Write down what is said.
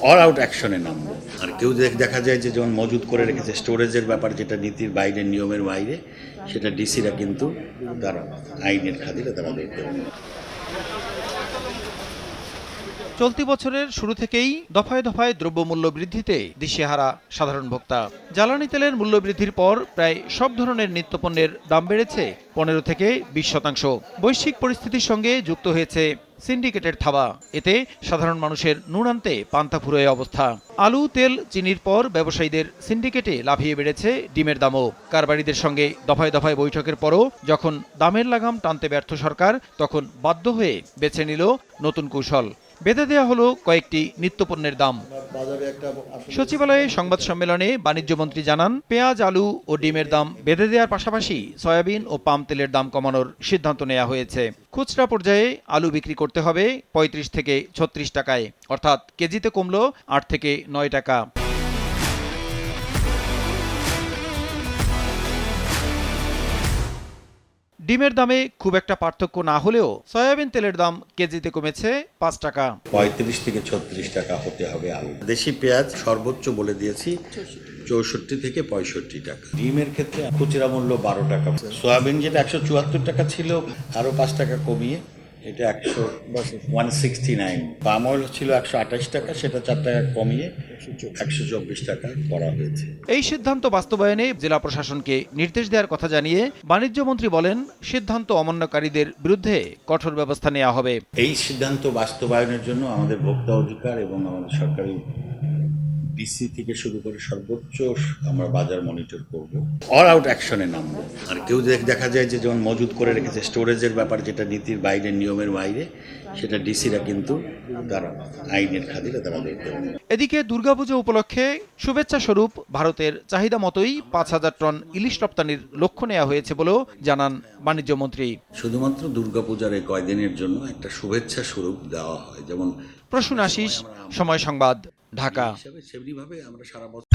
All out অ্যাকশনে নামব আর কেউ দেখ- যায় যে যেমন মজুদ করে রেখেছে, স্টোরেজের ব্যাপার যেটা নীতির বাইরে, নিয়মের বাইরে, সেটা ডিসিরা কিন্তু তারা আইনের খাতিরে তারা দেখতে চলতি বছরের শুরু থেকেই দফায় দফায় দ্রব্যমূল্য বৃদ্ধিতে দিশেহারা সাধারণ ভোক্তা। জ্বালানি তেলের মূল্য বৃদ্ধির পর প্রায় সব ধরনের নিত্যপণ্যের দাম বেড়েছে পনেরো থেকে বিশ শতাংশ। বৈশ্বিক পরিস্থিতির সঙ্গে যুক্ত হয়েছে সিন্ডিকেটের থাবা। এতে সাধারণ মানুষের নুন পান্তা ফুরোয় অবস্থা। আলু, তেল, চিনির পর ব্যবসায়ীদের সিন্ডিকেটে লাফিয়ে বেড়েছে ডিমের দামও। কারবারিদের সঙ্গে দফায় দফায় বৈঠকের পরও যখন দামের লাগাম টানতে ব্যর্থ সরকার, তখন বাধ্য হয়ে বেছে নিল নতুন কৌশল। বেঁধে দেওয়া হলো কয়েকটি নিত্যপণ্যের দাম। সচিবালয়ে সংবাদ সম্মেলনে বাণিজ্যমন্ত্রী জানান পেঁয়াজ আলু ও ডিমের দাম বেঁধে দেওয়ার পাশাপাশি সয়াবিন ও পাম তেলের দাম কমানোর সিদ্ধান্ত নেওয়া হয়েছে। খুচরা পর্যায়ে আলু বিক্রি করতে হবে পঁয়ত্রিশ থেকে ছত্রিশ টাকায় অর্থাৎ কেজিতে কমলো আট থেকে নয় টাকা। ডিমের দামে খুব একটা পার্থক্য না হলেও সয়াবিন তেলের দাম কেজিতে কমেছে পাঁচ টাকা। পঁয়ত্রিশ থেকে ছত্রিশ টাকা হতে হবে আলু। দেশি পেঁয়াজ সর্বোচ্চ বলে দিয়েছি, চৌষট্টি থেকে পঁয়ষট্টি টাকা। ডিমের ক্ষেত্রে খুচরা মূল্য বারো টাকা। সয়াবিন যেটা একশো চুয়াত্তর টাকা ছিল আরও পাঁচ টাকা কমিয়ে এটা একশো one sixty nine palm oil ছিল একশো আঠাশ টাকা সেটা চার টাকা কমিয়ে একশো চব্বিশ টাকা করা হয়েছে। এই সিদ্ধান্ত বাস্তবায়নে জেলা প্রশাসনকে নির্দেশ দেওয়ার কথা জানিয়ে বাণিজ্য মন্ত্রী বলেন সিদ্ধান্ত অমান্যকারীদের বিরুদ্ধে কঠোর ব্যবস্থা নেওয়া হবে। এই সিদ্ধান্ত বাস্তবায়নের জন্য আমাদের ভোক্তা অধিকার এবং আমাদের সরকারি ডিসি থেকে শুরু করে সর্বোচ্চ আমরা বাজার মনিটর করব। অল আউট অ্যাকশনে নামবো। আর কেউ দেখ- দেখা যায় যে যেমন মজুদ করে রেখেছে স্টোরেজের ব্যাপার যেটা নীতির বাইরে নিয়মের বাইরে সেটা ডিসিরা কিন্তু তারা আইনের খাতিরে তারা দেখতে পাবে এদিকে দুর্গাপুজো উপলক্ষে শুভেচ্ছা স্বরূপ ভারতের চাহিদা মতোই পাঁচ হাজার টন ইলিশ রপ্তানির লক্ষ্য নেওয়া হয়েছে বলেও জানান বাণিজ্য মন্ত্রী। শুধুমাত্র দুর্গাপূজার এই কয়দিনের জন্য একটা শুভেচ্ছা স্বরূপ দেওয়া হয় যেমন প্রসূন আশিস সময় সংবাদ। ঢাকা। সেমনিভাবে আমরা সারা বছর